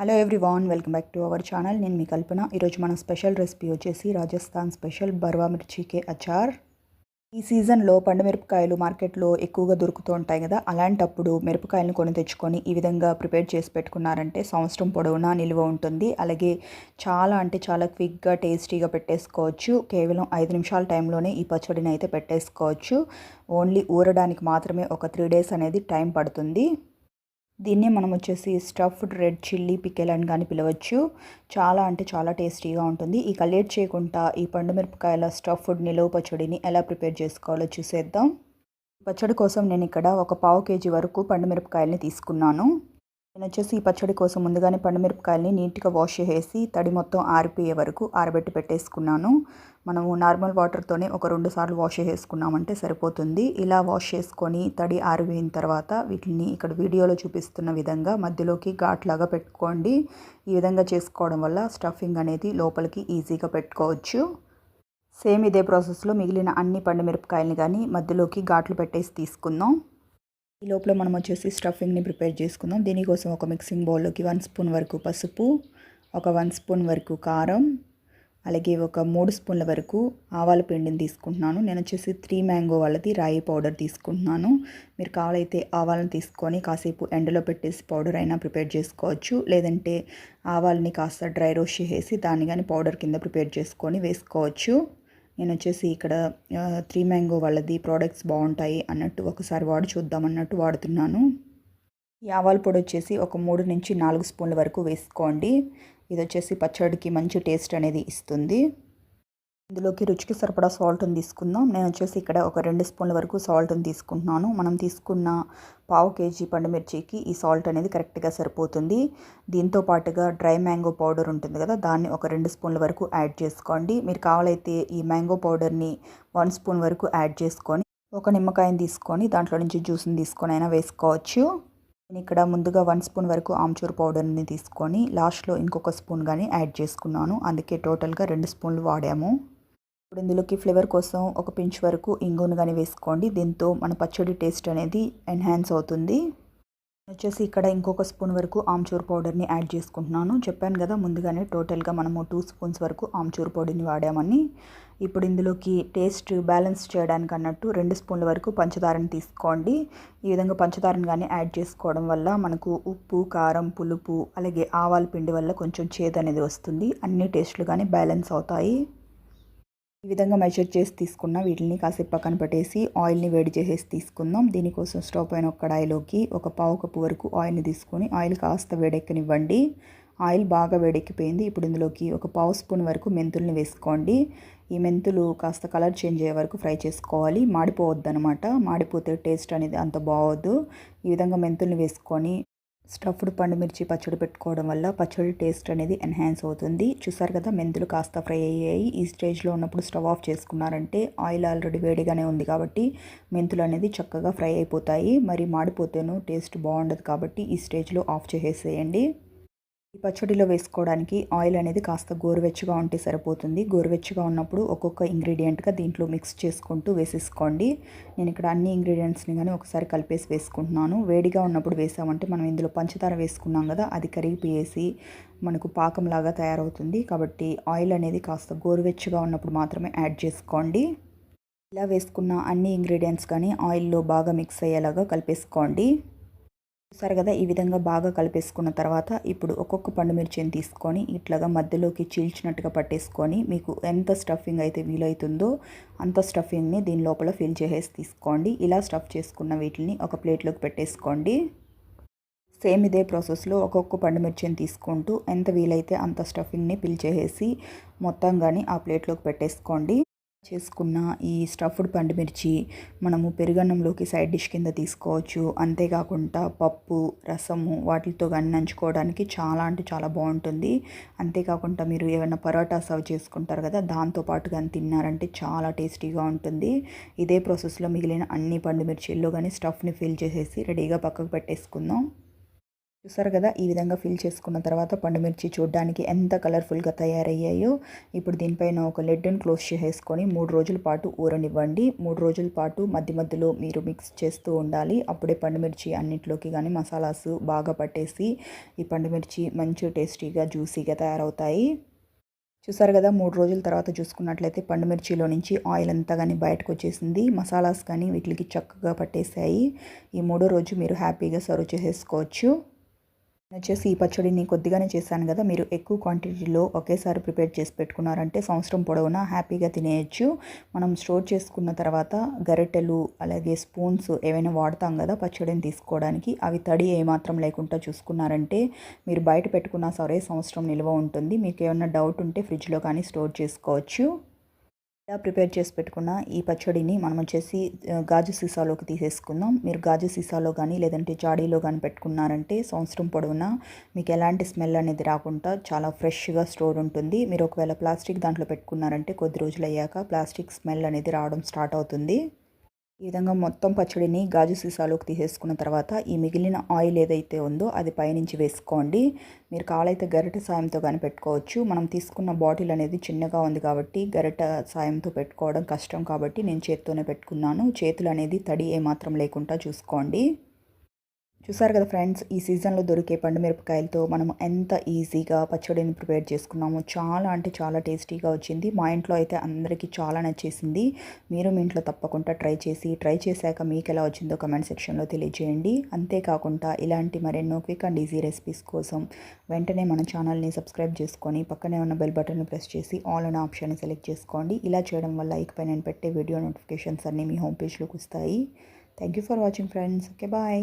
Hello everyone welcome back to our channel నేను మీ కల్పన. ఈరోజు మన స్పెషల్ రెసిపీ వచ్చేసి రాజస్థాన్ స్పెషల్ బర్వా మిర్చికే అచార్. ఈ సీజన్లో పండు మిరపకాయలు మార్కెట్లో ఎక్కువగా దొరుకుతూ ఉంటాయి కదా అలాంటప్పుడు మిరపకాయలను కొని తెచ్చుకొని ఈ విధంగా ప్రిపేర్ చేసి పెట్టుకున్నారంటే సంవత్సరం పొడవునా నిల్వ ఉంటుంది. అలాగే చాలా అంటే చాలా క్విక్గా టేస్టీగా పెట్టేసుకోవచ్చు. కేవలం ఐదు నిమిషాల టైంలోనే ఈ పచ్చడిని అయితే పెట్టేసుకోవచ్చు. ఓన్లీ ఊరడానికి మాత్రమే ఒక త్రీ డేస్ అనేది టైం పడుతుంది. దీన్నే మనం వచ్చేసి స్టఫ్డ్ రెడ్ చిల్లీ పికెల్ అని కానీ పిలవచ్చు. చాలా అంటే చాలా టేస్టీగా ఉంటుంది. ఈ కలేట్ చేయకుండా ఈ పండు మిరపకాయల స్టఫ్డ్ నిలువ పచ్చడిని ఎలా ప్రిపేర్ చేసుకోవాలో చూసేద్దాం. పచ్చడి కోసం నేను ఇక్కడ ఒక పావు కేజీ వరకు పండుమిరపకాయలని తీసుకున్నాను. నేను వచ్చేసి ఈ పచ్చడి కోసం ముందుగానే పండుమిరపకాయలని నీట్గా వాష్ చేసి తడి మొత్తం ఆరిపోయే వరకు ఆరబెట్టి పెట్టేసుకున్నాను. మనము నార్మల్ వాటర్తోనే ఒక రెండు సార్లు వాష్ చేసుకున్నామంటే సరిపోతుంది. ఇలా వాష్ చేసుకొని తడి ఆరిపోయిన తర్వాత వీటిని ఇక్కడ వీడియోలో చూపిస్తున్న విధంగా మధ్యలోకి ఘాట్లాగా పెట్టుకోండి. ఈ విధంగా చేసుకోవడం వల్ల స్టఫింగ్ అనేది లోపలికి ఈజీగా పెట్టుకోవచ్చు. సేమ్ ఇదే ప్రాసెస్లో మిగిలిన అన్ని పండుమిరపకాయలని కానీ మధ్యలోకి ఘాట్లు పెట్టేసి తీసుకుందాం. ఈ లోపల మనం వచ్చేసి స్టఫింగ్ని ప్రిపేర్ చేసుకుందాం. దీనికోసం ఒక మిక్సింగ్ బౌల్లోకి వన్ స్పూన్ వరకు పసుపు ఒక వన్ స్పూన్ వరకు కారం అలాగే ఒక మూడు స్పూన్ల వరకు ఆవాల పిండిని తీసుకుంటున్నాను. నేను వచ్చేసి త్రీ మ్యాంగో వాళ్ళది రాయి పౌడర్ తీసుకుంటున్నాను. మీరు కావాలైతే ఆవాలను తీసుకొని కాసేపు ఎండలో పెట్టేసి పౌడర్ అయినా ప్రిపేర్ చేసుకోవచ్చు. లేదంటే ఆవాలని కాస్త డ్రై రోస్ట్ చేసి దాన్ని కానీ పౌడర్ కింద ప్రిపేర్ చేసుకొని వేసుకోవచ్చు. నేను వచ్చేసి ఇక్కడ త్రీ మ్యాంగో వాళ్ళది ప్రోడక్ట్స్ బాగుంటాయి అన్నట్టు ఒకసారి వాడి చూద్దాం అన్నట్టు వాడుతున్నాను. ఈ ఆవాల పొడి వచ్చేసి ఒక మూడు నుంచి నాలుగు స్పూన్ల వరకు వేసుకోండి. ఇది వచ్చేసి పచ్చడికి మంచి టేస్ట్ అనేది ఇస్తుంది. ఇందులోకి రుచికి సరిపడా సాల్ట్ని తీసుకుందాం. నేను వచ్చేసి ఇక్కడ ఒక రెండు స్పూన్ల వరకు సాల్ట్ని తీసుకుంటున్నాను. మనం తీసుకున్న పావు కేజీ పండుమిర్చికి ఈ సాల్ట్ అనేది కరెక్ట్గా సరిపోతుంది. దీంతో పాటుగా డ్రై మ్యాంగో పౌడర్ ఉంటుంది కదా దాన్ని ఒక రెండు స్పూన్ల వరకు యాడ్ చేసుకోండి. మీరు కావాలైతే ఈ మ్యాంగో పౌడర్ని వన్ స్పూన్ వరకు యాడ్ చేసుకొని ఒక నిమ్మకాయని తీసుకొని దాంట్లో నుంచి జ్యూస్ని తీసుకొని అయినా వేసుకోవచ్చు. నేను ఇక్కడ ముందుగా వన్ స్పూన్ వరకు ఆమ్చూర్ పౌడర్ని తీసుకొని లాస్ట్లో ఇంకొక స్పూన్ కానీ యాడ్ చేసుకున్నాను. అందుకే టోటల్గా రెండు స్పూన్లు వాడాము. ఇప్పుడు ఇందులోకి ఫ్లేవర్ కోసం ఒక పించ్ వరకు ఇంగును కానీ వేసుకోండి. దీంతో మన పచ్చడి టేస్ట్ అనేది ఎన్హాన్స్ అవుతుంది. వచ్చేసి ఇక్కడ ఇంకొక స్పూన్ వరకు ఆమ్చూర్ పౌడర్ని యాడ్ చేసుకుంటున్నాను. చెప్పాను కదా ముందుగానే టోటల్గా మనము టూ స్పూన్స్ వరకు ఆమ్చూర్ పౌడర్ని వాడామని. ఇప్పుడు ఇందులోకి టేస్ట్ బ్యాలెన్స్ చేయడానికి అన్నట్టు రెండు స్పూన్ల వరకు పంచదారని తీసుకోండి. ఈ విధంగా పంచదారని కానీ యాడ్ చేసుకోవడం వల్ల మనకు ఉప్పు కారం పులుపు అలాగే ఆవాల పిండి వల్ల కొంచెం చేదు అనేది వస్తుంది. అన్ని టేస్ట్లు కానీ బ్యాలెన్స్ అవుతాయి. ఈ విధంగా మెజర్ చేసి తీసుకున్న వీటిని కాసేపు పక్కన పెట్టేసి ఆయిల్ని వేడి చేసేసి తీసుకుందాం. దీనికోసం స్టవ్ పైన ఒక కడాయిలోకి ఒక పావు కప్పు వరకు ఆయిల్ని తీసుకొని ఆయిల్ కాస్త వేడెక్కనివ్వండి. ఆయిల్ బాగా వేడెక్కిపోయింది. ఇప్పుడు ఇందులోకి ఒక పావు స్పూన్ వరకు మెంతుల్ని వేసుకోండి. ఈ మెంతులు కాస్త కలర్ చేంజ్ అయ్యే వరకు ఫ్రై చేసుకోవాలి. మాడిపోవద్దు అనమాట మాడిపోతే టేస్ట్ అనేది అంత బాగోద్దు ఈ విధంగా మెంతుల్ని వేసుకొని స్టఫ్డ్ పండు మిర్చి పచ్చడి పెట్టుకోవడం వల్ల పచ్చడి టేస్ట్ అనేది ఎన్హాన్స్ అవుతుంది. చూసారు కదా మెంతులు కాస్త ఫ్రై అయ్యాయి. ఈ స్టేజ్లో ఉన్నప్పుడు స్టవ్ ఆఫ్ చేసుకున్నారంటే ఆయిల్ ఆల్రెడీ వేడిగానే ఉంది కాబట్టి మెంతులు అనేది చక్కగా ఫ్రై అయిపోతాయి. మరి మాడిపోతేనో టేస్ట్ బాగుండదు కాబట్టి ఈ స్టేజ్లో ఆఫ్ చేసేసేయండి. ఈ పచ్చడిలో వేసుకోవడానికి ఆయిల్ అనేది కాస్త గోరువెచ్చగా ఉంటే సరిపోతుంది. గోరువెచ్చగా ఉన్నప్పుడు ఒక్కొక్క ఇంగ్రీడియంట్గా దీంట్లో మిక్స్ చేసుకుంటూ వేసేసుకోండి. నేను ఇక్కడ అన్ని ఇంగ్రీడియంట్స్ని కానీ ఒకసారి కలిపేసి వేసుకుంటున్నాను. వేడిగా ఉన్నప్పుడు వేసామంటే మనం ఇందులో పంచదార వేసుకున్నాం కదా అది కరిగిపోయేసి మనకు పాకంలాగా తయారవుతుంది. కాబట్టి ఆయిల్ అనేది కాస్త గోరువెచ్చగా ఉన్నప్పుడు మాత్రమే యాడ్ చేసుకోండి. ఇలా వేసుకున్న అన్ని ఇంగ్రీడియంట్స్ కానీ ఆయిల్లో బాగా మిక్స్ అయ్యేలాగా కలిపేసుకోండి. చూసారు కదా ఈ విధంగా బాగా కలిపేసుకున్న తర్వాత ఇప్పుడు ఒక్కొక్క పండు మిర్చిని తీసుకొని ఇట్లాగా మధ్యలోకి చీల్చినట్టుగా పట్టేసుకొని మీకు ఎంత స్టఫింగ్ అయితే వీలవుతుందో అంత స్టఫింగ్ని దీని లోపల ఫిల్ చేసేసి తీసుకోండి. ఇలా స్టఫ్ చేసుకున్న వీటిని ఒక ప్లేట్లోకి పెట్టేసుకోండి. సేమ్ ఇదే ప్రాసెస్లో ఒక్కొక్క పండు మిర్చిని తీసుకుంటూ ఎంత వీలైతే అంత స్టఫింగ్ని ఫిల్ చేసేసి మొత్తం కానీ ఆ ప్లేట్లోకి పెట్టేసుకోండి. చేసుకున్న ఈ స్టఫ్డ్ పండుమిర్చి మనము పెరుగన్నంలోకి సైడ్ డిష్ కింద తీసుకోవచ్చు. అంతేకాకుండా పప్పు రసము వాటితో కానీ నంచుకోవడానికి చాలా అంటే చాలా బాగుంటుంది. అంతేకాకుండా మీరు ఏమైనా పరోటా సర్వ్ చేసుకుంటారు కదా దాంతో పాటు కానీ తిన్నారంటే చాలా టేస్టీగా ఉంటుంది. ఇదే ప్రాసెస్లో మిగిలిన అన్ని పండుమిర్చిల్లో కానీ స్టఫ్ని ఫిల్ చేసేసి రెడీగా పక్కకు పెట్టేసుకుందాం. చూసారు కదా? ఈ విధంగా ఫిల్ చేసుకున్న తర్వాత పండుమిర్చి చూడడానికి ఎంత కలర్ఫుల్గా తయారయ్యాయో. ఇప్పుడు దీనిపైన ఒక లెడ్ని క్లోజ్ చేసేసుకొని మూడు రోజుల పాటు ఊరనివ్వండి. మూడు రోజుల పాటు మధ్య మధ్యలో మీరు మిక్స్ చేస్తూ ఉండాలి. అప్పుడే పండుమిర్చి అన్నింటిలోకి కానీ మసాలాస్ బాగా పట్టేసి ఈ పండుమిర్చి మంచి టేస్టీగా జ్యూసీగా తయారవుతాయి. చూసారు కదా? మూడు రోజుల తర్వాత చూసుకున్నట్లయితే పండుమిర్చిలో నుంచి ఆయిల్ అంతా కానీ బయటకు వచ్చేసింది మసాలాస్ కానీ వీటికి చక్కగా పట్టేసాయి ఈ మూడో రోజు మీరు హ్యాపీగా సర్వ్ చేసేసుకోవచ్చు. వచ్చేసి ఈ పచ్చడిని కొద్దిగానే చేశాను కదా మీరు ఎక్కువ క్వాంటిటీలో ఒకేసారి ప్రిపేర్ చేసి పెట్టుకున్నారంటే సంవత్సరం పొడవునా హ్యాపీగా తినేయచ్చు. మనం స్టోర్ చేసుకున్న తర్వాత గరిటెలు అలాగే స్పూన్స్ ఏవైనా వాడతాం కదా పచ్చడిని తీసుకోవడానికి అవి తడి ఏమాత్రం లేకుండా చూసుకున్నారంటే మీరు బయట పెట్టుకున్నా సరే సంవత్సరం నిల్వ ఉంటుంది. మీకు ఏమైనా డౌట్ ఉంటే ఫ్రిడ్జ్లో కానీ స్టోర్ చేసుకోవచ్చు. ఇలా ప్రిపేర్ చేసి పెట్టుకున్న ఈ పచ్చడిని మనం వచ్చేసి గాజు సీసాలోకి తీసేసుకుందాం. మీరు గాజు సీసాలో కానీ లేదంటే జాడీలో కానీ పెట్టుకున్నారంటే సంవత్సరం పొడవునా మీకు ఎలాంటి స్మెల్ అనేది రాకుండా చాలా ఫ్రెష్గా స్టోర్ ఉంటుంది. మీరు ఒకవేళ ప్లాస్టిక్ దాంట్లో పెట్టుకున్నారంటే కొద్ది రోజులు అయ్యాక ప్లాస్టిక్ స్మెల్ అనేది రావడం స్టార్ట్ అవుతుంది. ఈ విధంగా మొత్తం పచ్చడిని గాజు సీసాలోకి తీసేసుకున్న తర్వాత ఈ మిగిలిన ఆయిల్ ఏదైతే ఉందో అది పైనుంచి వేసుకోండి. మీరు కావాలైతే గరిట సాయంతో కానీ పెట్టుకోవచ్చు. మనం తీసుకున్న బాటిల్ అనేది చిన్నగా ఉంది కాబట్టి గరిట సాయంతో పెట్టుకోవడం కష్టం కాబట్టి నేను చేత్తోనే పెట్టుకున్నాను. చేతులు అనేది తడి ఏమాత్రం లేకుండా చూసుకోండి. చూసారు కదా ఫ్రెండ్స్ ఈ సీజన్లో దొరికే పండు మిరపకాయలతో మనం ఎంత ఈజీగా పచ్చడిని ప్రిపేర్ చేసుకున్నాము చాలా అంటే చాలా టేస్టీగా వచ్చింది. మా ఇంట్లో అయితే అందరికీ చాలా నచ్చేసింది. మీరు మీ ఇంట్లో తప్పకుండా ట్రై చేసి ట్రై చేశాక మీకు ఎలా వచ్చిందో కమెంట్ సెక్షన్లో తెలియజేయండి. అంతేకాకుండా ఇలాంటి మరెన్నో క్విక్ అండ్ ఈజీ రెసిపీస్ కోసం వెంటనే మన ఛానల్ని సబ్స్క్రైబ్ చేసుకొని పక్కనే ఉన్న బెల్ బటన్ని ప్రెస్ చేసి ఆల్ అనే ఆప్షన్ని సెలెక్ట్ చేసుకోండి. ఇలా చేయడం వల్ల ఇకపై నేను పెట్టే వీడియో నోటిఫికేషన్స్ అన్నీ మీ హోమ్ పేజ్లోకి వస్తాయి. Thank you for watching friends. Okay bye.